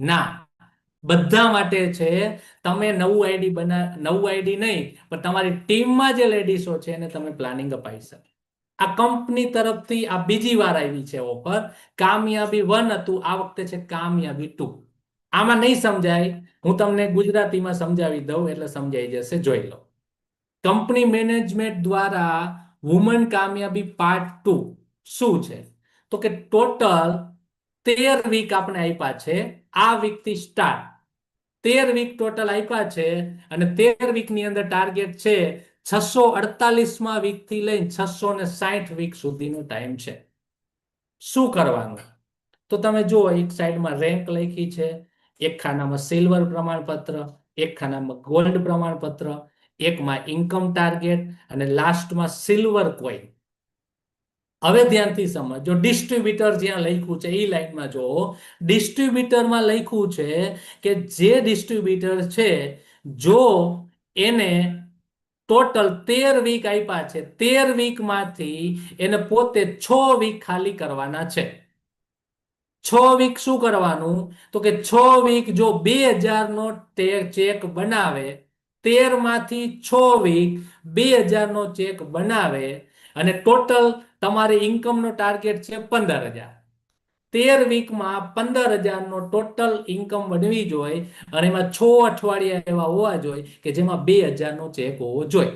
ના. બધા માટે છે, તમે નવું આઈડી બના, નવું આઈડી નહીં, પણ તમારી ટીમમાં જે લેડીસો છે એને તમે પ્લાનિંગ અપાઈ શકો. આ કંપની તરફથી આ બીજી વાર આવી છે ઓફર કામયાબી વન હતું, આ વખતે છે કામયાબી ટુ. આમાં નહીં સમજાય. હું તમને ગુજરાતીમાં સમજાવી દઉં, એટલે સમજાઈ જશે. જોઈ લો. કંપની મેનેજમેન્ટ દ્વારા વુમન કામયાબી પાર્ટ ટુ. શું છે? તો કે ટોટલ તેર વીક આપણે આપ્યા છે. આ વીકથી સ્ટાર્ટ તેર વીક ટોટલ આપ્યા છે અને તેર વીકની અંદર ટાર્ગેટ છે છસો અડતાલીસમાં વીકથી લઈને છસો ને સાઠ વીક સુધીનો ટાઈમ છે. શું કરવાનું? તો તમે જુઓ, એક સાઈડમાં રેન્ક લખી છે, એક ખાનામાં સિલ્વર પ્રમાણપત્ર, એક ખાનામાં ગોલ્ડ પ્રમાણપત્ર, એકમાં ઇન્કમ ટાર્ગેટ અને લાસ્ટમાં સિલ્વર કોઈન હવે ધ્યાનથી સમજો. ડિસ્ટ્રીબ્યુટર જ્યાં લખ્યું છે એ લાઈનમાં જો ડિસ્ટ્રીબ્યુટરમાં લખ્યું છે કે જે ડિસ્ટ્રીબ્યુટર છે, જો એને ટોટલ તેર વીક આપ્યા છે, તેર વીકમાંથી એને પોતે છ વીક ખાલી કરવાના છે. છ વીક શું કરવાનું? તો કે છ વીક જો બે હજારનો ચેક બનાવે તેરમાંથી છ વીક બે હજારનો ચેક બનાવે અને ટોટલ તમારી ઇન્કમનો ટાર્ગેટ છે પંદર હજાર. તેર વીકમાં પંદર હજારનો ટોટલ ઇન્કમ બનવી જોઈએ અને એમાં છ અઠવાડિયા એવા હોવા જોઈએ કે જેમાં બે હજારનો ચેક હોવો જોઈએ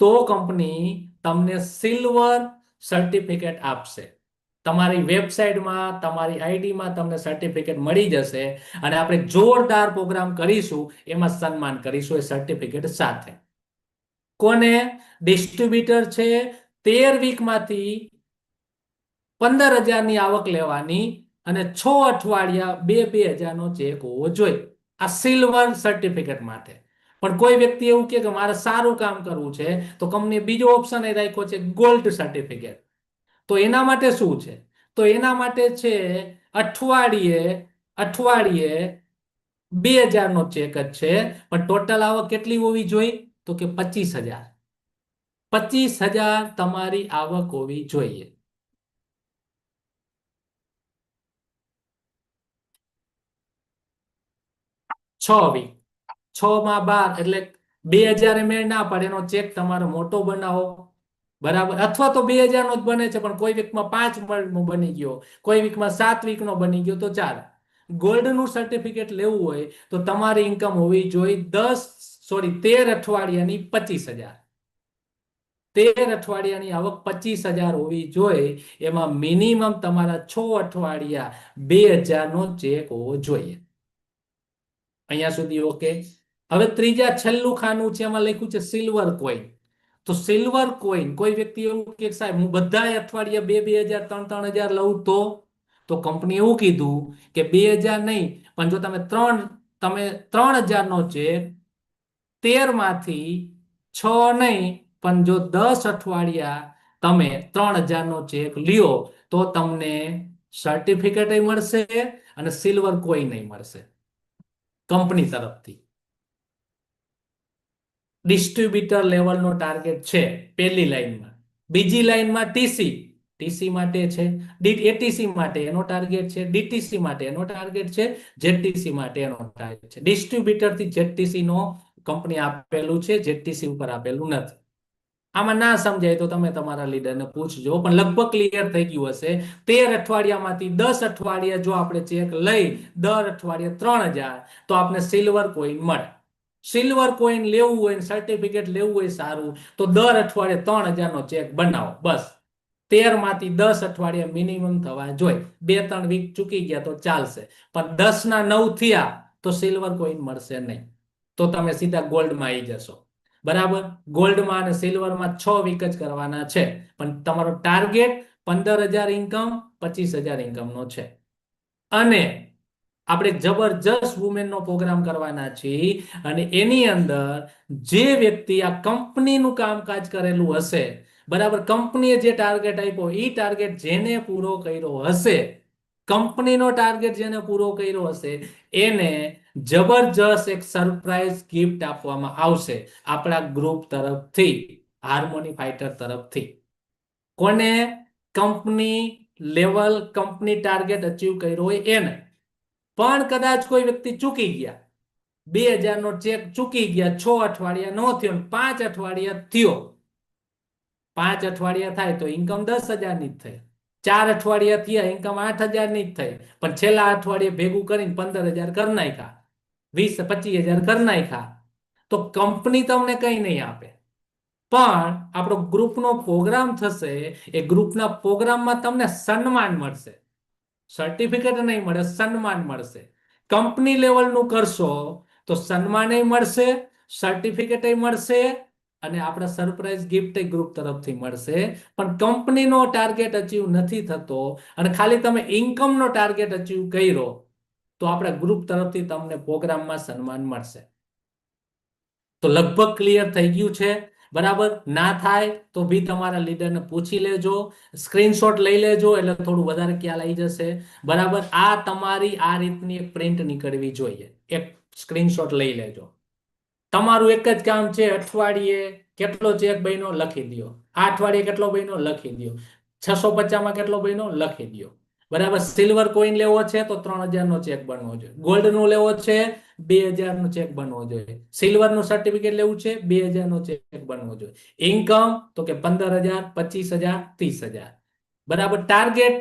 તો કંપની તમને સિલ્વર સર્ટિફિકેટ આપશે. તમારી વેબસાઇટમાં તમારી આઈડીમાં તમને સર્ટિફિકેટ મળી જશે અને આપણે જોરદાર પ્રોગ્રામ કરીશું, એમાં સન્માન કરીશું એ સર્ટિફિકેટ સાથે. કોને? ડિસ્ટ્રીબ્યુટર છે તેર વીકમાંથી પંદર હજારની આવક લેવાની અને છ અઠવાડિયા બે બે હજારનો ચેક હોવો જોઈએ. આ સિલ્વર સર્ટિફિકેટ માટે. પણ કોઈ વ્યક્તિ એવું કે મારે સારું કામ કરવું છે, તો કંપની બીજો ઓપ્શન એ રાખ્યો છે ગોલ્ડ સર્ટિફિકેટ તો એના માટે શું છે? તો એના માટે છે અઠવાડિયે અઠવાડિયે બે હજારનો ચેક જ છે. પણ ટોટલ આવક કેટલી હોવી જોઈએ? તો કે પચીસ હજાર. પચીસ હજાર તમારી આવક હોવી જોઈએ. છ વીક છ માં બાર એટલે બે હજાર મેળ ના પડે, એનો ચેક તમારો મોટો બનાવો. બરાબર? અથવા તો બે હજાર નો જ બને છે, પણ કોઈ વીકમાં પાંચ નો બની ગયો, કોઈ વીકમાં સાત વીક નો બની ગયો, તો ચાલે. ગોલ્ડનું સર્ટિફિકેટ લેવું હોય, તો તમારી ઇન્કમ હોવી જોઈએ દસ સોરી તેર અઠવાડિયાની પચીસ હજાર. તેર અઠવાડિયાની આવક પચીસ હજાર હોવી જોઈએ. એમાં મિનિમમ તમારા છ અઠવાડિયા બે હજારનો ચેક હોવો જોઈએ. અહીંયા સુધી ઓકે. હવે ત્રીજા છેલ્લું ખાનું છે, એમાં લખ્યું છે સિલ્વર કોઈન. તો સિલ્વર કોઈન, કોઈ વ્યક્તિ એવું કે સાહેબ, હું બધા અઠવાડિયા બે બે હજાર, ત્રણ ત્રણ હજાર લઉં તો? તો કંપની એવું કીધું કે બે હજાર નહીં, પણ જો તમે ત્રણ તમે ત્રણ હજારનો ચેક તેરમાંથી છ નહીં પણ જો દસ અઠવાડિયા તમે ત્રણ હજારનો ચેક લ્યો, તો તમને સર્ટિફિકેટ મળશે અને સિલ્વર કોઈન નહીં મળશે. કંપની તરફથી. ડિસ્ટ્રીબ્યુટર લેવલનો ટાર્ગેટ છે પહેલી લાઈનમાં. બીજી લાઈનમાં ટીસી ટીસી માટે છે. એટીસી માટે એનો ટાર્ગેટ છે. ડીટીસી માટે એનો ટાર્ગેટ છે. જેટીસી માટે એનો ટાર્ગેટ છે. ડિસ્ટ્રીબ્યુટરથી જેટીસી નો કંપની આપેલું છે. જેટીસી ઉપર આપેલું નથી. આમાં ના સમજાય તો તમે તમારા લીડરને પૂછજો. પણ લગભગ ક્લિયર થઈ ગયું હશે. તેર અઠવાડિયામાંથી દસ અઠવાડિયા જો આપણે ચેક લઈ, દર અઠવાડિયે ત્રણ હજાર, તો આપણે સિલ્વર કોઈન મળે. સિલ્વર કોઈન લેવું હોય સર્ટિફિકેટ લેવું હોય સારું, તો દર અઠવાડિયે ત્રણ હજારનો ચેક બનાવો. બસ. તેરમાંથી દસ અઠવાડિયા મિનિમમ થવા જોઈએ. બે ત્રણ વીક ચૂકી ગયા તો ચાલશે. પણ દસ ના નવ થયા તો સિલ્વર કોઈન મળશે નહીં. તો તમે સીધા ગોલ્ડમાં આવી જશો. બરાબર? ગોલ્ડમાં અને સિલ્વરમાં છ વીક જ કરવાના છે. પણ તમારો ટાર્ગેટ પંદર હજાર ઇન્કમ પચીસ હજાર ઇન્કમનો છે. અને આપણે જબરજસ્ત વુમેનનો પ્રોગ્રામ કરવાના છીએ અને એની અંદર જે વ્યક્તિ આ કંપનીનું કામકાજ કરેલું હશે, બરાબર? કંપનીએ જે ટાર્ગેટ આપ્યો એ ટાર્ગેટ જેને પૂરો કર્યો હશે કંપનીનો ટાર્ગેટ જેને પૂરો કર્યો હશે, એને જબરજસ્ત એક સરપ્રાઈઝ ગિફ્ટ આપવામાં આવશે આપણા ગ્રુપ તરફથી, હાર્મોની ફાઇટર તરફથી. કોને company level, company target achieve કર્યો હોય એને? પણ કદાચ કોઈ વ્યક્તિ ચૂકી ગયા. બે હજારનો ચેક ચૂકી ગયા, છ અઠવાડિયા નો થયો પાંચ અઠવાડિયા થયો. પાંચ અઠવાડિયા થાય તો ઇન્કમ દસ હજારની જ થઈ. ચાર અઠવાડિયા થયા ઇન્કમ આઠ હજારની જ થઈ. પણ છેલ્લા અઠવાડિયે ભેગું કરીને પંદર હજાર કરી નાખ્યા. વીસ, પચીસ હજાર કરી નાખ્યા. તો કંપની તમને કંઈ નહીં આપે. પણ આપણો ગ્રુપનો પ્રોગ્રામ થશે, એ ગ્રુપના પ્રોગ્રામમાં તમને સન્માન મળશે. સર્ટિફિકેટ નહીં મળે, સન્માન મળશે. કંપની લેવલનું કરશો, તો સન્માન મળશે, સર્ટિફિકેટ મળશે અને આપણા સરપ્રાઈઝ ગિફ્ટ ગ્રુપ તરફથી મળશે. પણ કંપનીનો ટાર્ગેટ અચીવ નથી થતો અને ખાલી તમે ઇન્કમનો ટાર્ગેટ અચીવ કર્યો, તો આપણા ગ્રુપ તરફથી તમને પ્રોગ્રામમાં સન્માન મળશે. તો લગભગ ક્લિયર થઈ ગયું છે. બરાબર? ના થાય તો બી તમારા લીડરને પૂછી લેજો. સ્ક્રીનશોટ લઈ લેજો, એટલે થોડું વધારે ખ્યાલ આવી જશે. બરાબર? આ તમારી આ રીતની એક પ્રિન્ટ નીકળવી જોઈએ. એક સ્ક્રીનશોટ લઈ લેજો. તમારું એક જ કામ છે, અઠવાડિયે કેટલો ચેક બન્યો લખી દો આ અઠવાડિયે કેટલો બન્યો લખી દો છસો પચાસમાં કેટલો બન્યો લખી દો બરાબર? સિલ્વર કોઈન લેવો છે તો ત્રણ હજારનો ચેક બનવો જોઈએ. ગોલ્ડ નો લેવો છે બે હજારનો ચેક બનવો જોઈએ. સિલ્વરનું સર્ટિફિકેટ લેવું છે બે હજારનો ચેક બનવો જોઈએ. ઇન્કમ તો કે પંદર હજાર, પચીસ હજાર, ત્રીસ હજાર. બરાબર? ટાર્ગેટ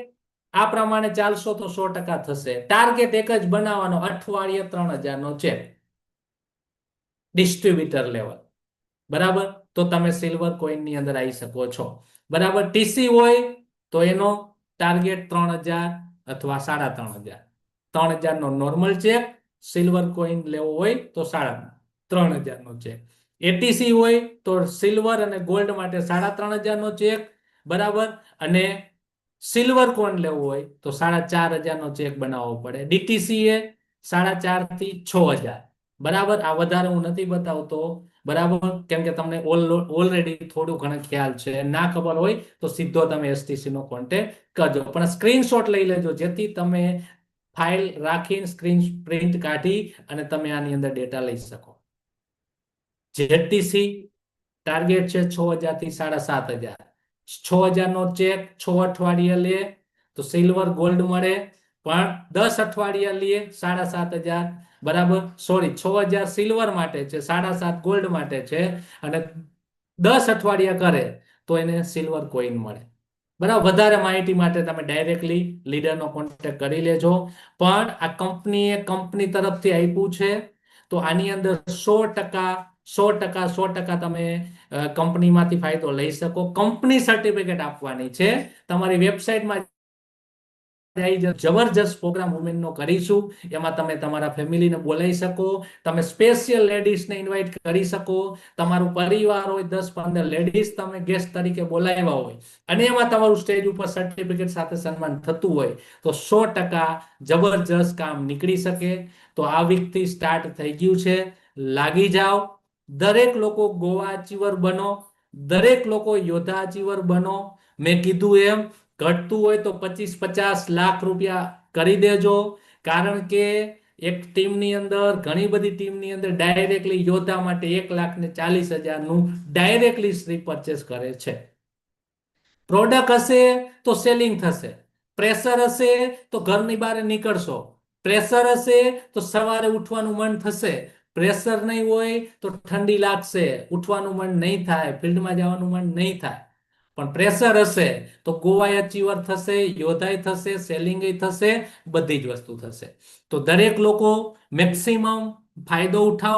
આ પ્રમાણે ચાલશો તો સો ટકા થશે. ટાર્ગેટ એક જ બનાવવાનો અઠવાડિયે ત્રણ હજારનો ચેક. ડિસ્ટ્રીબ્યુટર લેવલ બરાબર? તો તમે સિલ્વર કોઈનની અંદર આવી શકો છો. બરાબર? ટીસી હોય તો એનો ટાર્ગેટ ત્રણ હજાર અથવા સાડા ત્રણ હજાર. ત્રણ હજારનો નોર્મલ ચેક સિલ્વર કોઈન લેવો હોય તો સાડા ત્રણ હજારનો ચેક એટીસી હોય તો સિલ્વર અને ગોલ્ડ માટે સાડા ત્રણ હજારનો ચેક બરાબર? અને સિલ્વર કોઈન લેવું હોય તો સાડા ચાર હજારનો ચેક બનાવવો પડે. ડીટીસી એ સાડા ચારથી છ હજાર. બરાબર? આ વધારે હું નથી બતાવતો. બરાબર? કેમ કે તમને ઓલરેડી થોડું ઘણું ખ્યાલ છે. ના ખબર હોય તો સીધો તમે એસટીસી નો કોન્ટેક્ટ કરજો. પણ સ્ક્રીનશોટ લઈ લેજો, જેથી તમે ફાઇલ રાખીને સ્ક્રીન પ્રિન્ટ કાઢી અને તમે આની અંદર ડેટા લઈ શકો. જેટીસી ટાર્ગેટ છે છ હજારથી સાડા સાત હજાર. છ હજાર નો ચેક છ અઠવાડિયે લે, તો સિલ્વર ગોલ્ડ મળે. પણ દસ અઠવાડિયા લઈએ સાડા સાત હજાર, બરાબર? સોરી છ હજાર સિલ્વર માટે છે, સાડા સાત ગોલ્ડ માટે છે, અને દસ અઠવાડિયા કરે તો એને સિલ્વર કોઈન મળે. બરાબર? વધારે માહિતી માટે તમે ડાયરેક્ટલી લીડરનો કોન્ટેક્ટ કરી લેજો. પણ આ કંપનીએ કંપની તરફથી આપ્યું છે, તો આની અંદર સો ટકા સો ટકા સો ટકા તમે કંપનીમાંથી ફાયદો લઈ શકો. કંપની સર્ટિફિકેટ આપવાની છે. તમારી વેબસાઇટમાં જબરજસ્ત પ્રોગ્રામ વુમેનનો કરીશું એમાં તમે તમારા ફેમિલીને બોલાવી શકો. તમે સ્પેશિયલ લેડીઝને ઇન્વાઇટ કરી શકો. તમારું પરિવાર હોય, દસ પંદર લેડીઝ તમે ગેસ્ટ તરીકે બોલાવ્યા હોય અને એમાં તમારું સ્ટેજ ઉપર સર્ટિફિકેટ સાથે સન્માન થતું હોય, તો સો ટકા જબરજસ્ત કામ નીકળી શકે. તો આ વીકથી સ્ટાર્ટ થઈ ગયું છે. લાગી જાઓ. દરેક લોકો ગોવા અચીવર બનો. દરેક લોકો યોદ્ધા અચીવર બનો. મેં કીધું એમ ઘટતું હોય તો પચીસ પચાસ લાખ રૂપિયા કરી દેજો. કારણ કે એક ટીમની અંદર, ઘણી બધી ટીમની અંદર ડાયરેક્ટલી યોદ્ધા માટે એક લાખ ને ચાલીસ હજારનું ડાયરેક્ટલી સ્ટ્રી પરચેસ કરે છે. પ્રોડક્ટ હશે તો સેલિંગ થશે. પ્રેશર હશે તો ઘરની બહાર નીકળશો. પ્રેશર હશે તો સવારે ઉઠવાનું મન થશે. પ્રેશર નહીં હોય તો ઠંડી લાગશે. ઉઠવાનું મન નહીં થાય. ફિલ્ડમાં જવાનું મન નહીં થાય. પણ પ્રેશર હશે તો ગોવાય અચીવર થશે યોધાય થશે સેલિંગ થશે, બધી જ વસ્તુ થશે. તો દરેક લોકો મેક્સિમમ ફાયદો ઉઠાવો